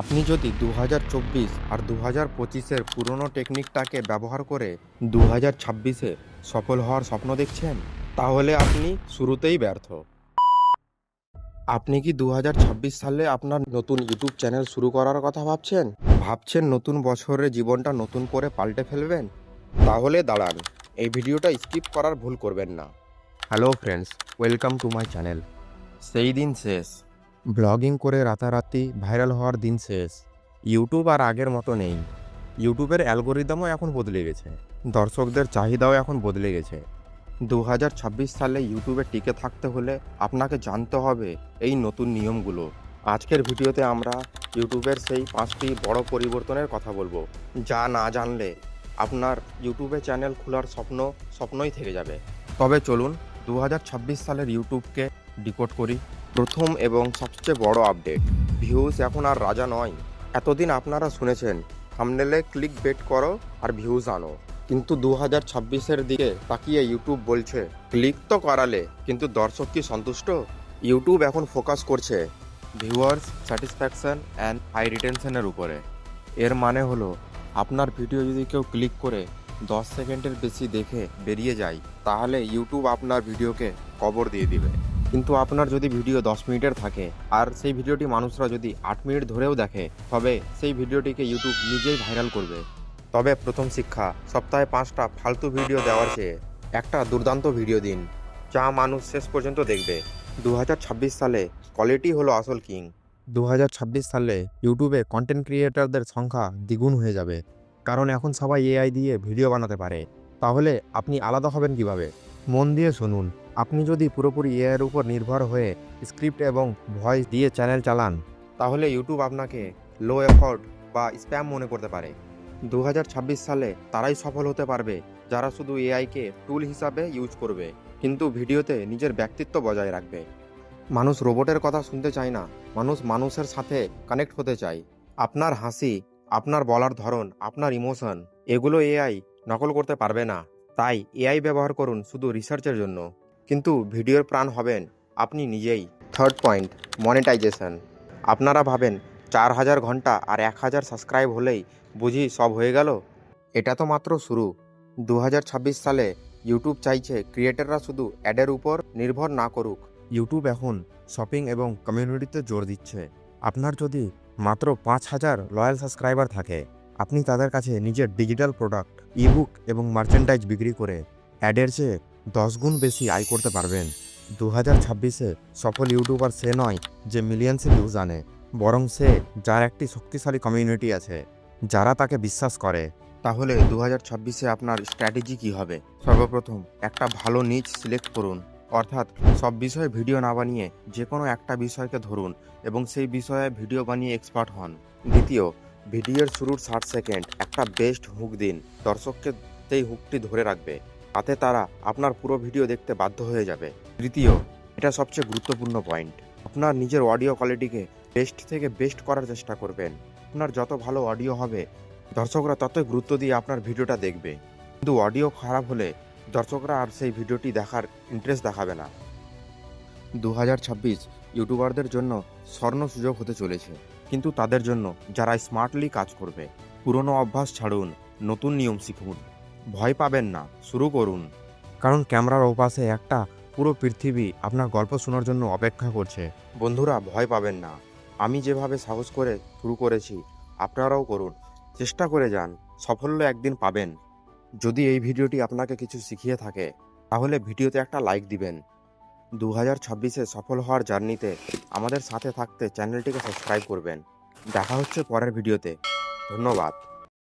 আপনি যদি দু হাজার চব্বিশ আর দু হাজার পঁচিশের পুরনো টেকনিকটাকে ব্যবহার করে দু হাজার ছাব্বিশে সফল হওয়ার স্বপ্ন দেখছেন, তাহলে আপনি শুরুতেই ব্যর্থ। আপনি কি দু হাজার ছাব্বিশ সালে আপনার নতুন ইউটিউব চ্যানেল শুরু করার কথা ভাবছেন? ভাবছেন নতুন বছরের জীবনটা নতুন করে পাল্টে ফেলবেন? তাহলে দাঁড়ান, এই ভিডিওটা স্কিপ করার ভুল করবেন না। Hello friends, welcome to my channel. সেই দিন শেষ। ব্লগিং করে রাতারাতি ভাইরাল হওয়ার দিন শেষ। ইউটিউব আর আগের মতো নেই। ইউটিউবের অ্যালগোরিদমও এখন বদলে গেছে। দর্শকদের চাহিদাও এখন বদলে গেছে। দু হাজার ছাব্বিশ সালে ইউটিউবে টিকে থাকতে হলে আপনাকে জানতে হবে এই নতুন নিয়মগুলো। আজকের ভিডিওতে আমরা ইউটিউবের সেই পাঁচটি বড় পরিবর্তনের কথা বলব। যা না জানলে আপনার ইউটিউবে চ্যানেল খোলার স্বপ্ন স্বপ্নই থেকে যাবে। তবে চলুন দু হাজার ছাব্বিশ সালের ইউটিউবকে ডিকোড করি। প্রথম এবং সবচেয়ে বড় আপডেট। ভিউজ এখন আর রাজা নয়। এতদিন আপনারা শুনেছেন, থামনেলে ক্লিক বেট করো আর ভিউজ আনো। কিন্তু দু হাজার ছাব্বিশের দিকে তাকিয়ে ইউটিউব বলছে, ক্লিক তো করালে, কিন্তু দর্শক কি সন্তুষ্ট? ইউটিউব এখন ফোকাস করছে, ভিউয়ার্স স্যাটিসফ্যাকশন অ্যান্ড হাই রিটেনশনের উপরে। এর মানে হলো, আপনার ভিডিও যদি কেউ ক্লিক করে দশ সেকেন্ডের বেশি দেখে বেরিয়ে যায়, তাহলে ইউটিউব আপনার ভিডিওকে কবর দিয়ে দিবে। কিন্তু আপনার যদি ভিডিও দশ মিনিটের থাকে, আর সেই ভিডিওটি মানুষরা যদি আট মিনিট ধরেও দেখে, তবে সেই ভিডিওটিকে ইউটিউব নিজেই ভাইরাল করবে। তবে প্রথম শিক্ষা, সপ্তাহে পাঁচটা ফালতু ভিডিও দেওয়ার চেয়ে একটা দুর্দান্ত ভিডিও দিন, যা মানুষ শেষ পর্যন্ত দেখবে। দু হাজার ছাব্বিশ সালে কোয়ালিটি হলো আসল কিং দু হাজার ছাব্বিশ সালে ইউটিউবে কন্টেন্ট ক্রিয়েটারদের সংখ্যা দ্বিগুণ হয়ে যাবে। কারণ এখন সবাই এআই দিয়ে ভিডিও বানাতে পারে। তাহলে আপনি আলাদা হবেন কীভাবে? মন দিয়ে শুনুন। আপনি যদি পুরোপুরি এআইয়ের উপর নির্ভর হয়ে স্ক্রিপ্ট এবং ভয়েস দিয়ে চ্যানেল চালান, তাহলে ইউটিউব আপনাকে লো এফোর্ট বা স্প্যাম মনে করতে পারে। দু হাজার ছাব্বিশ সালে তারাই সফল হতে পারবে যারা শুধু এআইকে টুল হিসাবে ইউজ করবে, কিন্তু ভিডিওতে নিজের ব্যক্তিত্ব বজায় রাখবে। মানুষ রোবটের কথা শুনতে চায় না, মানুষ মানুষের সাথে কানেক্ট হতে চায়। আপনার হাসি, আপনার বলার ধরন, আপনার ইমোশন এগুলো এআই নকল করতে পারবে না। তাই এআই ব্যবহার করুন শুধু রিসার্চের জন্য। কিন্তু ভিডিওর প্রাণ হবেন আপনি নিজেই। থার্ড পয়েন্ট মনিটাইজেশন আপনারা ভাবেন চার হাজার ঘণ্টা আর এক হাজার সাবস্ক্রাইব হলেই বুঝি সব হয়ে গেল? এটা তো মাত্র শুরু। দু হাজার ছাব্বিশ সালে ইউটিউব চাইছে ক্রিয়েটাররা শুধু অ্যাডের উপর নির্ভর না করুক। ইউটিউব এখন শপিং এবং কমিউনিটিতে জোর দিচ্ছে। আপনার যদি মাত্র পাঁচ হাজার লয়াল সাবস্ক্রাইবার থাকে, আপনি তাদের কাছে নিজের ডিজিটাল প্রোডাক্ট ইবুক এবং মার্চেন্ডাইজ বিক্রি করে অ্যাডের চেয়ে দশ গুণ বেশি আয় করতে পারবেন। দু হাজার ছাব্বিশে সফল ইউটিউবার সে নয় যে মিলিয়ন্সে ভিউজ আনে, বরং সে যার একটি শক্তিশালী কমিউনিটি আছে। যারা তাকে বিশ্বাস করে, তাহলে দু হাজার ছাব্বিশে আপনার স্ট্র্যাটেজি কী হবে? সর্বপ্রথম একটা ভালো নিচ সিলেক্ট করুন। অর্থাৎ সব বিষয়ে ভিডিও না বানিয়ে যে কোনো একটা বিষয়কে ধরুন এবং সেই বিষয়ে ভিডিও বানিয়ে এক্সপার্ট হন। দ্বিতীয় ভিডিওর শুরুর ষাট সেকেন্ড একটা বেস্ট হুক দিন। দর্শককে সেই হুকটি ধরে রাখবে। তাতে তারা আপনার পুরো ভিডিও দেখতে বাধ্য হয়ে যাবে। তৃতীয় এটা সবচেয়ে গুরুত্বপূর্ণ পয়েন্ট আপনার নিজের অডিও কোয়ালিটিকে বেস্ট থেকে বেস্ট করার চেষ্টা করবেন। আপনার যত ভালো অডিও হবে, দর্শকরা ততই গুরুত্ব দিয়ে আপনার ভিডিওটা দেখবে। কিন্তু অডিও খারাপ হলে দর্শকরা আর সেই ভিডিওটি দেখার ইন্টারেস্ট দেখাবে না। দু হাজার ছাব্বিশ ইউটিউবারদের জন্য স্বর্ণ সুযোগ হতে চলেছে। কিন্তু তাদের জন্য যারা স্মার্টলি কাজ করবে, পুরনো অভ্যাস ছাড়ুন, নতুন নিয়ম শিখুন। ভয় পাবেন না, শুরু করুন। কারণ ক্যামেরার ওপাশে একটা পুরো পৃথিবী আপনার গল্প শোনার জন্য অপেক্ষা করছে। বন্ধুরা, ভয় পাবেন না। আমি যেভাবে সাহস করে শুরু করেছি, আপনারাও করুন। চেষ্টা করে যান, সাফল্য একদিন পাবেন। যদি এই ভিডিওটি আপনাকে কিছু শিখিয়ে থাকে, তাহলে ভিডিওতে একটা লাইক দিবেন। দু হাজার ছাব্বিশে সফল হওয়ার জার্নিতে আমাদের সাথে থাকতে চ্যানেলটিকে সাবস্ক্রাইব করবেন। দেখা হচ্ছে পরের ভিডিওতে। ধন্যবাদ।